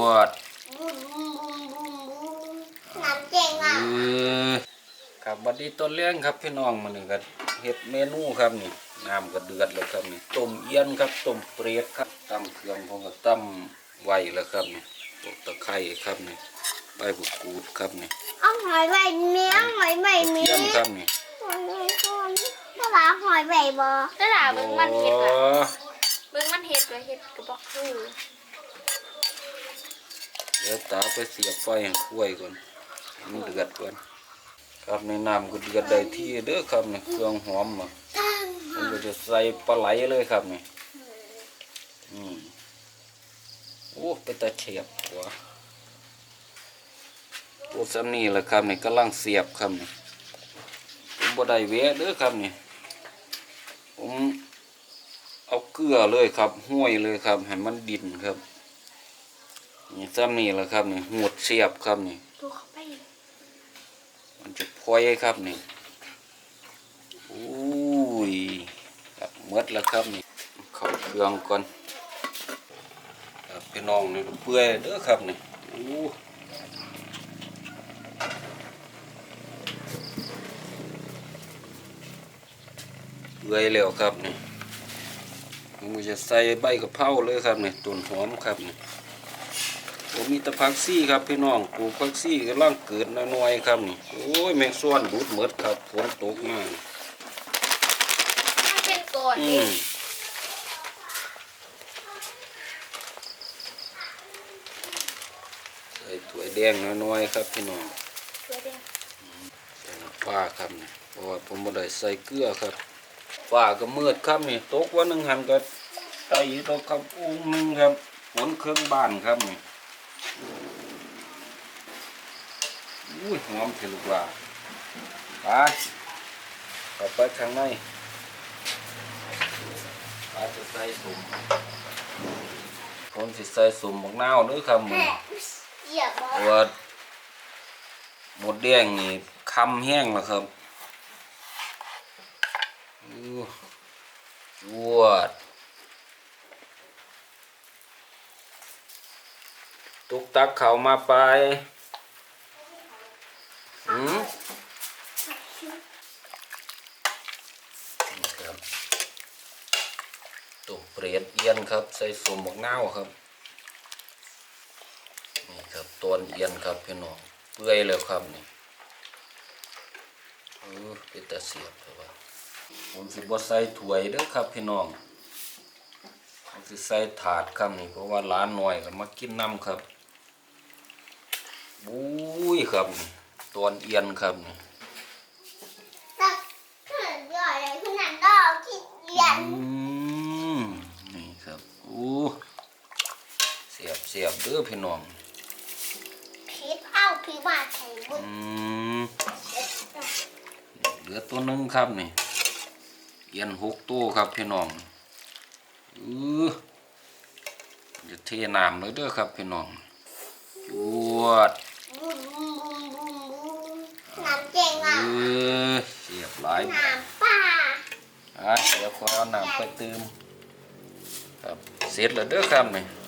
วดบุ้มบุ้มบุ้มบุ้มบุ้มน้ำเจ๋งอะเออครับบัดนี้ต้นเลี้ยงครับพี่น้องมันนี่ก็เฮ็ดเมนูครับนี่น้ำก็เดือดแล้วครับนี่ต้มเอี้ยนครับต้มเปรียดครับตำเครื่องผมก็ตำไว้แล้วครับนี่พวกตะไคร้ครับนี่ใบบุกกูดครับนี่เอาหอยใบเมี้ยงหอยใบเมี้เทียยงมครับนี่หอยใบคนถ้าลาหอยใบบ่ก็ด่าเบิ่งมันเฮ็ดโอ้อะเบิ่งมันเฮ็ดไว้เฮ็ดก็บอกคือ เดี๋ยวตาไปเสียบไฟให้คุ้ยก่อนมันเดือดก่อนครับในน้ำก็เดือดได้ที่เด้อครับนี่เครื่องหอมอะผมก็จะใส่ปลาไหลเลยครับเนี่ยอืมโอ้เป็นตาเฉียบหัวโอ้ซ้ำนี่แหละครับเนี่ยกำลังเสียบครับเนี่ยผมบ่ได้เวะเด้อครับเนี่ยผมเอาเกลือเลยครับห้วยเลยครับให้มันดินครับ นี่ซ้ำนี่แหละครับนี่หดเสียบครับนี่ตัวเข้าไป มันจะพอยครับนี่อุ้ยครับมดแล้วครับนี่เข้าเครื่องก่อนครับพี่น้องนี่เปื่อยเด้อครับนี่อู้เปื่อยแล้วครับนี่มก็จะใส่ใบกะเพราเลยครับนี่ต้นหอมครับนี่ ผมมีแตะพักซี่ครับพี่น้องปลูกพักซี่กำลังเกิดน้อยๆครับนี่โอ้ยแมงส่วนดูดหมดครับฝนตกมากมันเป็นก้อนอืเอมงใส่ถั่วแดงน้อยๆครับพี่น้องตัวเดียวใส่น้ำปลาครับนี่เพราะว่าผมบ่ได้ใส่เกลือครับฟ้าก็มืดครับนี่ตกวันหนึ่งหันก็ไต่ตกครับอุ้งหนึงครับฝนเครื่องบ้านครับนี่ อุ้ยหอมเทลูกว่าไปเข้าไปข้างในปลาจะใส่สุ่มผมสิใส่สุ่มบักนาวเด้วยครับมื้อแม่นี้เหยียบบ่เพราะว่าหมดแดงนี่คำแห้งแล้วครับอู้จวดตุกตักเขามาไปอืมนี่ครับตุกเปรียดเอียนครับ ใส่สมบักนาครับนี่ครับต้นเอียนครับพี่น้องเปื่อยแล้วครับนี่เออเป็นตาเสียบเลยว่าผมสิบ่ใส่ถ้วยเด้อครับพี่น้องผมสิใส่ถาดครับนี่เพราะว่าร้านหน้อยก็มากินน้ำครับบุ้ยครับต้นเอียนครับนี่ ตักขึ้นย่อยเลยขึ้นนั่นดอกขี้เกียจ อืมนี่ครับอู้เสียบเสียบเด้อพี่น้องพิษเอาพิษมาใส่บุ้อืมมเหลือตัวหนึงครับนี่เอียนหกตัวครับพี่น้องอือจะเทน้ำเลยเด้อครับพี่น้องจวดบุ้มบุ้มบุ้มบุ้มบุ้มน้ำเจ๋งเออะอเสียบหลายน้ำป่าอะเดี๋ยวขอเอาน้ำไปเติมครับเสร็จแล้วเด้อครับนี่ตั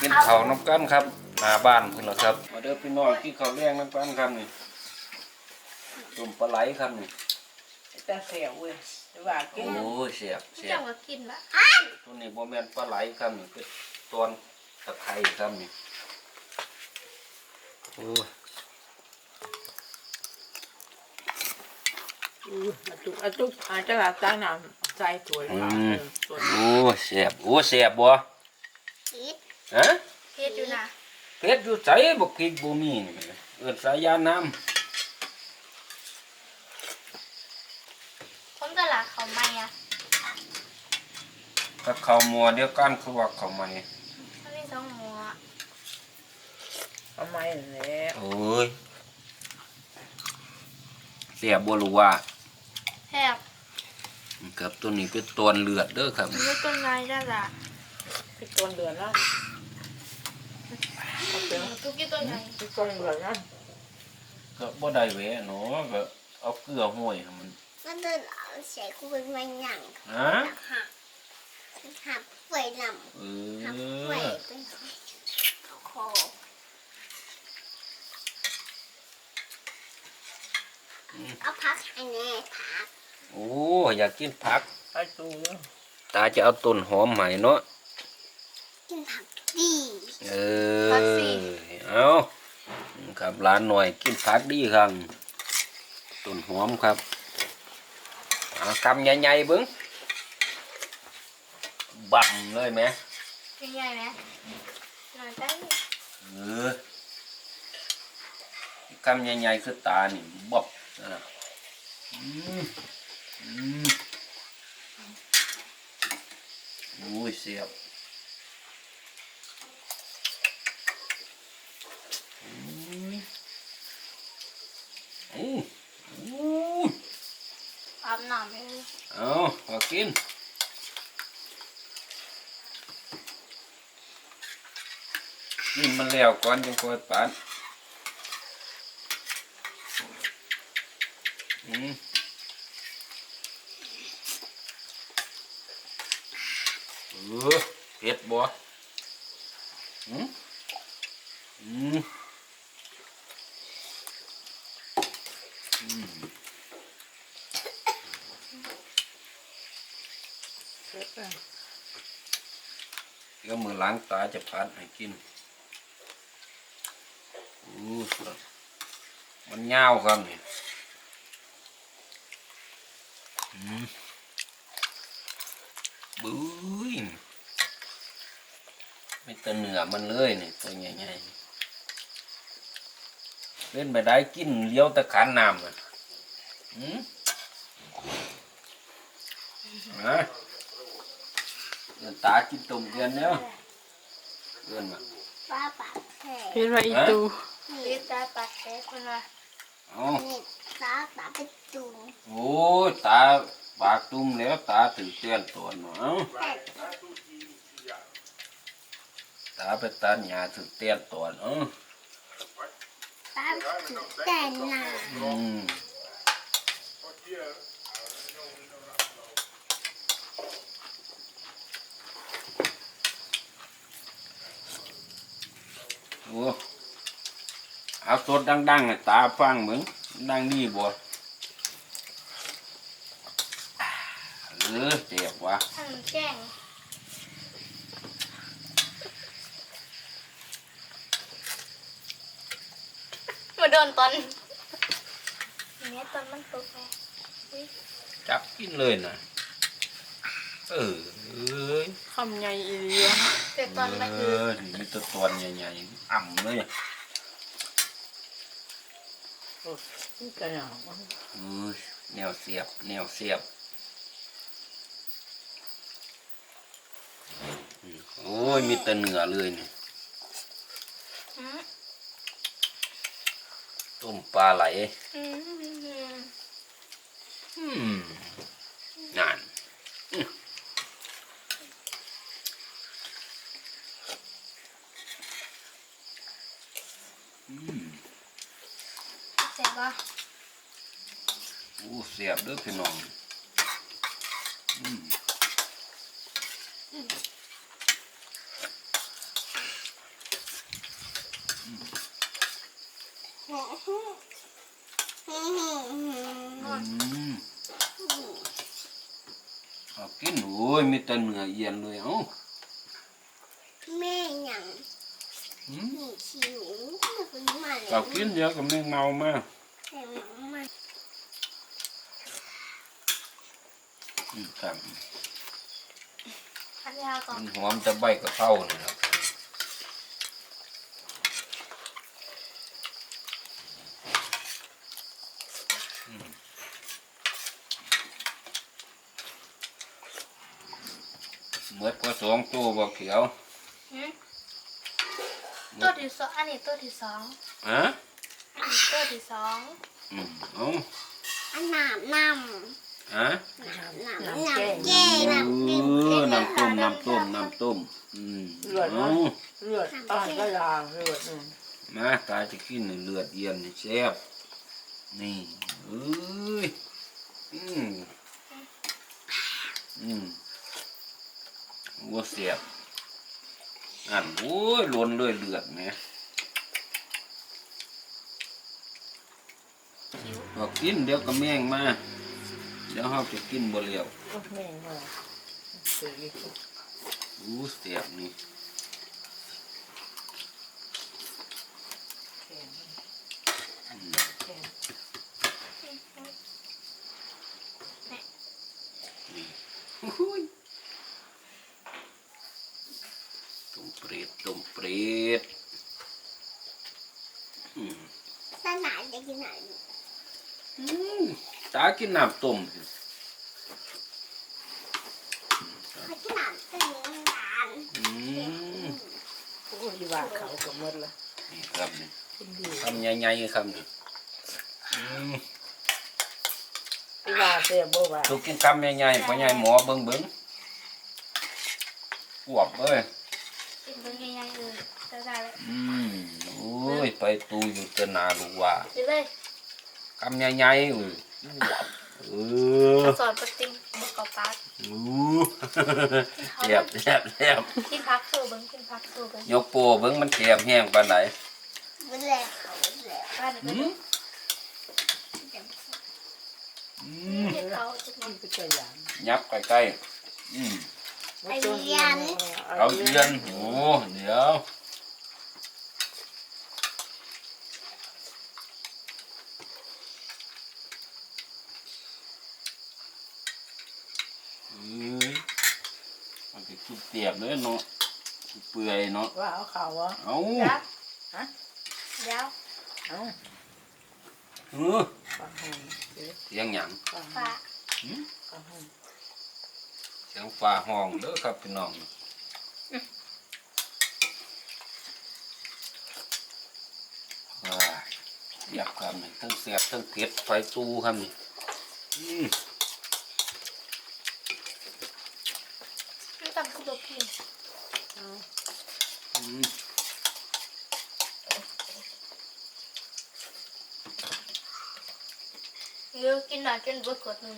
กกินเอาข้าวน้ำกันครับหน้าบ้านพุ่นละครับมาเด้อพี่น้องกินข้าวแรงน้ำกันครับนี่ตุ่มปลาไหลครับนี่แต่เสียวเว้ยแต่ว่ากินโอ้ยเสียบเสียเจ้าบก็กินละตัวนี้บ่แม่นปลาไหลครับนี่คือตอนตะไคร้ครับนี่โอ้ยอู้อาตุกอาตุกอาจจะหลับตาหนำใจสวยมากเออสวยโอ้ยเสียบโอ้ยเสียบบ่พิษ ฮะเฮ็ดอยู่นะเพชรอยู่ไสบ่พริกบ่มีนี่แหละเอิ้นสายยาน้ำคนก็ละเขาไม่อะถ้าข้าวมัวเดียวกันคือว่าข้าวใหม่มันมีสองหัวทำไมแหละโอ้ยเสียบบ่รู้ว่าแทบครับตัวนี้เป็นตอนเลือดเด้อครับมันก็ต้นไม้ได้ละพี่ต้นเดือนนะเอา เป็ก็บ่ได้เหวะเนาะก็เอาเกลือห้อยมันมันเดินเอาใส่กูเป็มันหนังฮะหักหักป่วยลำเอหักป่วยเป็นคอเอาพักไอ้แน่พักโอ้อยากกินผัก ไอ้ตูตาจะเอาต้นหอมใหม่เนาะกินผัก ดีเออเอาครับร้านหน่อยกินผักดีครับต้นหอมครับเอากำใหญ่ๆเบิ้งบังเลยไหมใหญ่ไหมหน่อยได้เออกำใหญ่ๆคือตานี่บอบนะอืมอืมอุ้ยเสียบอืมอู้อู้ อาบน้ำให้ เอาพอกิน กินมันแล้วก่อนจังค่อยปานอืมเออเผ็ดบ่อืมอืมอืมเผ็ดอะเดี๋ยวมือล้างตาจะพัดให้กินอู้ครับ มันยาวครับนี่อืมบุ้ยไม่แตะเหนือมันเลยนี่ตัวใหญ่ๆเล่นไปได้กินเลี้ยวตะขานน้ำอะอืมอะเดินตากินตุ่มเกินเนาะเกินมา ป้าปากแผลเผ็ดว่าอีตูลิตาปัดแค่คนละเอ๋อนี่ตาตาเป็นตุ่มโอ้ยตาปากตุ่มแล้วตาถึงเตือนตัวเนาะเอ้าแต่ตาไปตัดหญ้าถึงเตือนตัวเนาะตาถึงแต่หนาอืมโอ้ เอาสดดังๆให้ตาฟังมึงดังนี่บ่เออเจ็บวะท่านแจ้งมาโดนตอนอย่างเงี้ยตอนมันตกไงอุ๊ยจับกินเลยนะเออเอ้ยคำใหญ่อีเลียแต่ตอนมันเอคืออนี่มีตัวตอนใหญ่ๆอ่ำเลย โอ้ยกระหน่ำเออแนวเสียบ แนวเสียบอืมโอ้ยมีแต่เนื้อเลยนี่อืมต้มปลาไหลอืมอืมนั่นอืมอืม เสร็จ ปะโอ้เสียบเด้อพี่น้องอืมอืมเอากินโอ้ยมีแต่เนื้อเอียนเลยเอ้าแม่หยังอืมนี่ชิวไม่เคยมาเลยเอากินเดี๋ยวก็ไม่เมามาแต่มา อืม ครับพันยาก่อมันนหอมจะใบกระเพรานี่ครับอืมเมื่อก็สองตัวบ่เขียวหืมตัวที่สองอันนี้ตัวที่สองฮะอันนี้ตัวที่สองอืมเอาอันน้ำน้ ฮะำน้ำน้ำน้ำแกงแก้น้ำกินเออน้ำต้มน้ำต้มน้ำต้มอืมเลือดเอานะเลือดอ่อนก็ยาเลือดอืมมาตาจะกินนี่เลือดเย็นนี่แซ่บนี่เอ้ยอืมอืมวัวเสียบอันโอ้ยล้นเลยเลือดแหมหิวบอกกินเดี๋ยวก็แม่งมาเดี๋ยวเฮาจะกินบ่เลี้ยวโอ้แม่งว่าซื้ออีกอู้เสียบนี่ แข็ง อืม แข็ง อุ้ยต้มเปรตต้มเปรตอืม สนานจะกินไหน อืมตา กินน้ำต้มเขาที่หนามตัวนี้นานอืมโอ้ยว่าเขาก็หมดละนี่ครับนี่กินดีคำใหญ่ๆคำนี่อืมที่ว่าเสียบ่ว่าถูกกินคำใหญ่ๆพ่อใหญ่หมอเบิ่งเบิ่งอวบเอ้ยกินเบิ่งง่ายๆเออจะได้เลยอืมโอ้ยไปตูอยู่แตนาลูกว่า สิเลย คำใหญ่ๆเอ้ยอวบเออ สอนปฏิมบกปากอู้แซ่บแซ่บแซ่บกินพักสู้เบิ่งกินพักสู้เบิ่งยกโปเบิ่งมันแคบแห้งปานไหนบุญแล้วเขาบุญแล้วบ้านอืนี้มอืมเฮ็ดเขาจักหน่มัอนยเป็นตัวอย่างยับใกล้ๆอืมเอาเรียนเอาเอียนโอ้เดี๋ยว มันก็คือเตียบเลยเนาะเปื่อยเนาะว่าเอาเขาวะเอาครับฮะเดี๋ยวเอาเออฟังให้เดี๋ยวเสียงหยังฟังฝาให้หืมฟังให้เสียงฟ้าห้องเด้อครับพี่น้องว้ายอยากครับนี่ทั้งเสียบทั้งเผ็ดไฟตู้ครับนี่อืม ไม่ต้องคือบ่กิน เอา อืม เดี๋ยวกินหน่อยจนบ่กดหนึง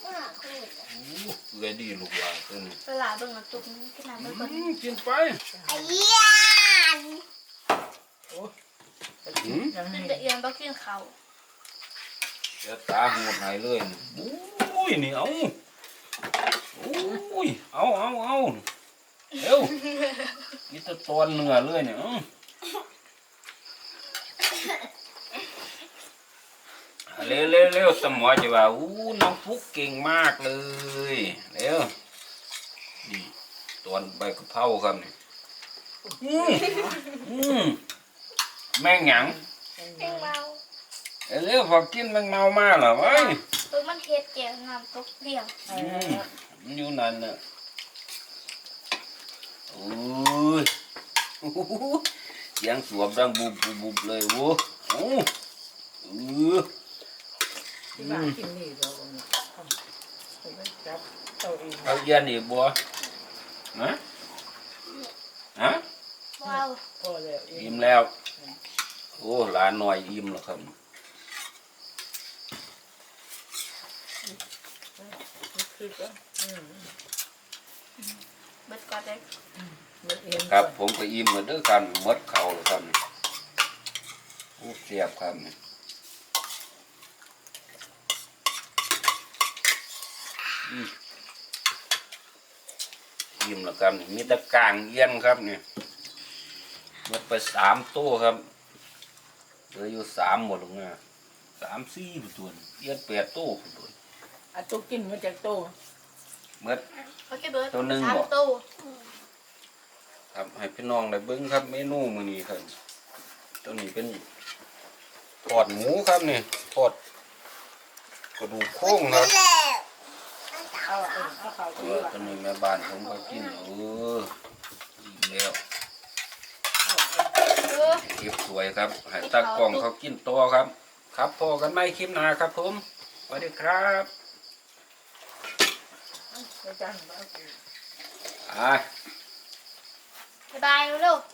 เมื่อคืนโอ้เกลือดีลูกว่าตัวนี้เวลาเบิ่งน้ำตุกมันกินน้ำบ่กดอืมกินไปไอ้เยี่ยนโอ้ยหืมยังกินี่นแต่เอียนบ่กินข้าวเดี๋ยวตาหูดหายเลยนี่โอ้ยนี่เอาโอ้ยเอาเอาเอาเร็วนี่ตะตอนเนื้อเลยเนี่ย เอาเร็วเร็วเร็วสมอจะว่าอู้น้องฟุกเก่งมากเลยเร็วนี่ตอนใบกะเพราครับนี่อืมอืมแม่งหยังเพียงเมาเร็วพอกินแมงเมามาเหรอวะเบิ่งมันเฮ็ดแก้วน้ำตกเดียวเออืมอมันอยู่นั่นน่ะโอ้ยโอ้โหเสียงสวมดังบุบบุบบุบเลยโว้โอ้เออ ที่ว่ากินนี่เราเนี่ยผมไปจับเจ้าเองเอาเย็นอีกบัวฮะฮะว้าวพอแล้วเองอิ่มแล้ว โอ้หลานหน่อยอิ่มแล้วครับคือก็อืมเบิดก่อนเลยมันเองครับ ผมก็อิ่มแล้วเด้อครับหมดเข่าแล้วครับโอ้เสียบครับนี่อื มอิ่มแล้วครับนี่มีแตะกลางเอี้ยนครับเนี่ยหมดไปสามตู้ครับเหลืออยู่สามหมดลงนะสามสี่ผู้ตัวนี่เอี้ยนแปดตู้ผู้ตัวนี่อะตุกกินมาจากโตหมดโอเคเบิดตัวหนึ่งสามบ่ตู้ครับให้พี่น้องได้เบิ้งครับ เมนูมื้อนี้ครับ ตัวนี้เป็นทอดหมูครับนี่ทอดกระดูกโค้งครับแล้ว เอาเองเอาเขาเอที่อว่าตัวนี้แม่บ้านผมก็กินเอออิ่มแล้วเอาเองเออเก็บสวยครับให้ตากล้องเขากินต่อครับ ครับพอกันไม่คลิปหน้าครับผมสวัสดีครับไปจ้างเอา อ่า บ๊ายบายเร็วๆ